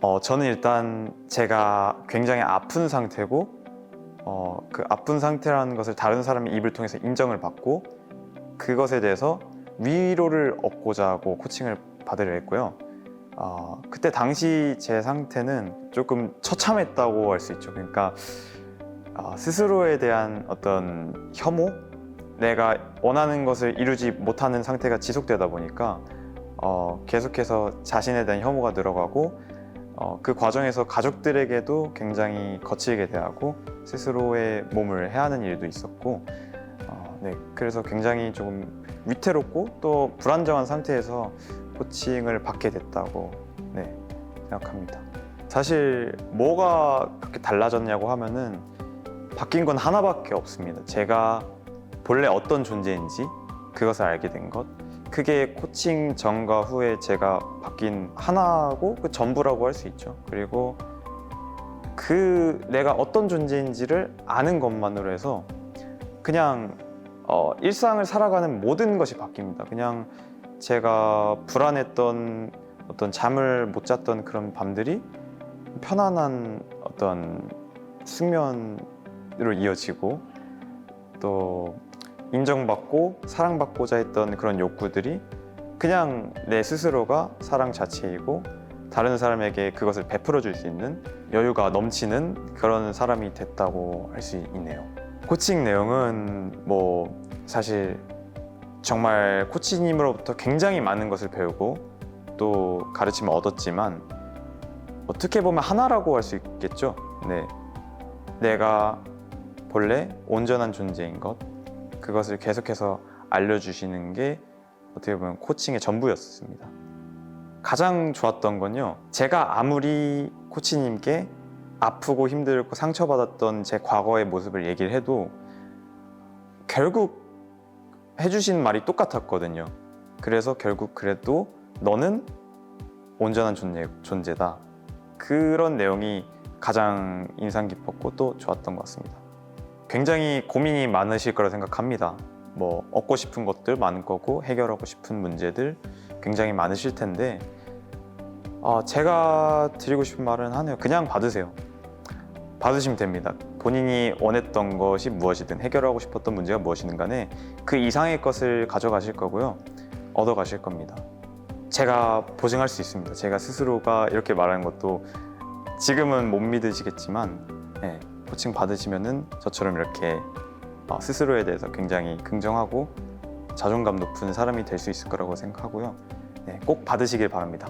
어, 저는 일단 제가 굉장히 아픈 상태고 어, 그 아픈 상태라는 것을 다른 사람의 입을 통해서 인정을 받고 그것에 대해서 위로를 얻고자 하고 코칭을 받으려 했고요. 어, 그때 당시 제 상태는 조금 처참했다고 할 수 있죠. 그러니까 어, 스스로에 대한 어떤 혐오, 내가 원하는 것을 이루지 못하는 상태가 지속되다 보니까 어, 계속해서 자신에 대한 혐오가 늘어가고 어, 그 과정에서 가족들에게도 굉장히 거칠게 대하고 스스로의 몸을 해하는 일도 있었고 어, 네, 그래서 굉장히 조금 위태롭고 또 불안정한 상태에서 코칭을 받게 됐다고 네, 생각합니다. 사실 뭐가 그렇게 달라졌냐고 하면은 바뀐 건 하나밖에 없습니다. 제가 본래 어떤 존재인지 그것을 알게 된 것. 그게 코칭 전과 후에 제가 바뀐 하나고 그 전부라고 할 수 있죠. 그리고 그 내가 어떤 존재인지를 아는 것만으로 해서 그냥 어, 일상을 살아가는 모든 것이 바뀝니다. 그냥 제가 불안했던 어떤 잠을 못 잤던 그런 밤들이 편안한 어떤 숙면으로 이어지고 또 인정받고 사랑받고자 했던 그런 욕구들이 그냥 내 스스로가 사랑 자체이고 다른 사람에게 그것을 베풀어 줄 수 있는 여유가 넘치는 그런 사람이 됐다고 할 수 있네요. 코칭 내용은 뭐 사실 정말 코치님으로부터 굉장히 많은 것을 배우고 또 가르침을 얻었지만 어떻게 보면 하나라고 할 수 있겠죠. 네. 내가 본래 온전한 존재인 것 그것을 계속해서 알려주시는 게 어떻게 보면 코칭의 전부였습니다. 가장 좋았던 건요. 제가 아무리 코치님께 아프고 힘들고 상처받았던 제 과거의 모습을 얘기를 해도 결국 해주신 말이 똑같았거든요. 그래서 결국 그래도 너는 온전한 존재, 존재다. 그런 내용이 가장 인상 깊었고 또 좋았던 것 같습니다. 굉장히 고민이 많으실 거라 생각합니다. 뭐 얻고 싶은 것들 많을 거고 해결하고 싶은 문제들 굉장히 많으실 텐데 어, 제가 드리고 싶은 말은 하네요. 그냥 받으세요. 받으시면 됩니다. 본인이 원했던 것이 무엇이든 해결하고 싶었던 문제가 무엇이든 간에 그 이상의 것을 가져가실 거고요. 얻어가실 겁니다. 제가 보증할 수 있습니다. 제가 스스로가 이렇게 말하는 것도 지금은 못 믿으시겠지만 네, 코칭 받으시면은 저처럼 이렇게 어, 스스로에 대해서 굉장히 긍정하고 자존감 높은 사람이 될 수 있을 거라고 생각하고요. 네, 꼭 받으시길 바랍니다.